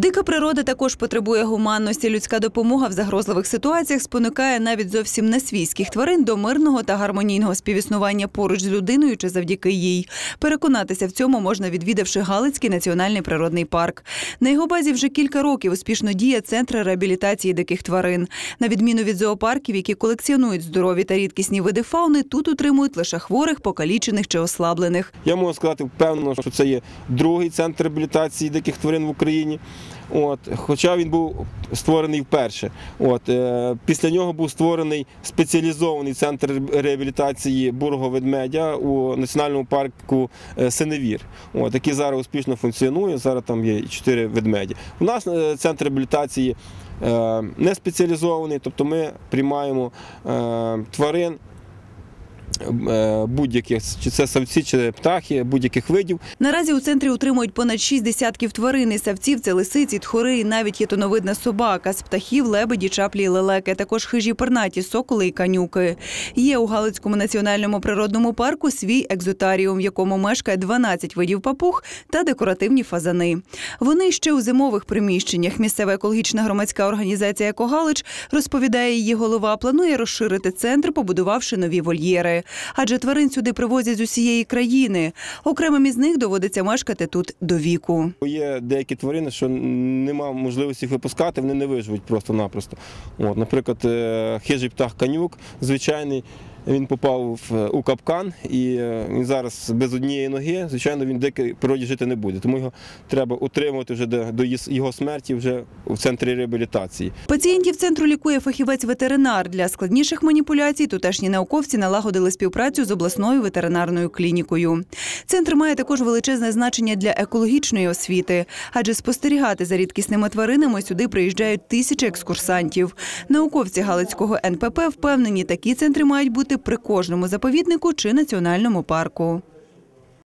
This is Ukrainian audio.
Дика природа також потребує гуманності. Людська допомога в загрозливих ситуаціях спонукає навіть зовсім не свійських тварин до мирного та гармонійного співіснування поруч з людиною чи завдяки їй. Переконатися в цьому можна відвідавши Галицький національний природний парк. На його базі вже кілька років успішно діє центр реабілітації диких тварин. На відміну від зоопарків, які колекціонують здорові та рідкісні види фауни, тут утримують лише хворих, покалічених чи ослаблених. Я можу сказати впевнено, що це є другий центр реабілітації диких тварин в Україні. От, хоча він був створений вперше. От, е, після нього був створений спеціалізований центр реабілітації бурого ведмедя у національному парку е, Синевір, от, який зараз успішно функціонує. Зараз там є чотири ведмеді. У нас е, центр реабілітації е, не спеціалізований, тобто ми приймаємо тварин будь-яких, чи це самці, чи птахи, будь-яких видів. Наразі у центрі утримують понад шість десятків тварин. Із савців це лисиці, тхори, і навіть є тоновидна собака. З птахів, лебеді, чаплі і лелеки. Також хижі пернаті, соколи і канюки. Є у Галицькому національному природному парку свій екзотаріум, в якому мешкає 12 видів папуг та декоративні фазани. Вони ще у зимових приміщеннях. Місцева екологічна громадська організація «Екогалич» розповідає її голова, планує розширити центр, побудувавши нові вольєри. Адже тварин сюди привозять з усієї країни. Окремим із них доводиться мешкати тут до віку. Є деякі тварини, що нема можливості їх випускати, вони не виживуть просто-напросто. Наприклад, е, хижий птах канюк, звичайний. Він попав в, у капкан і е, він зараз без однієї ноги, звичайно, він в дикій природі жити не буде. Тому його треба утримувати вже до, його смерті вже в центрі реабілітації. Пацієнтів центру лікує фахівець-ветеринар. Для складніших маніпуляцій тутешні науковці налагодили співпрацю з обласною ветеринарною клінікою. Центр має також величезне значення для екологічної освіти, адже спостерігати за рідкісними тваринами сюди приїжджають тисячі екскурсантів. Науковці Галицького НПП впевнені, такі центри мають бути при кожному заповіднику чи національному парку.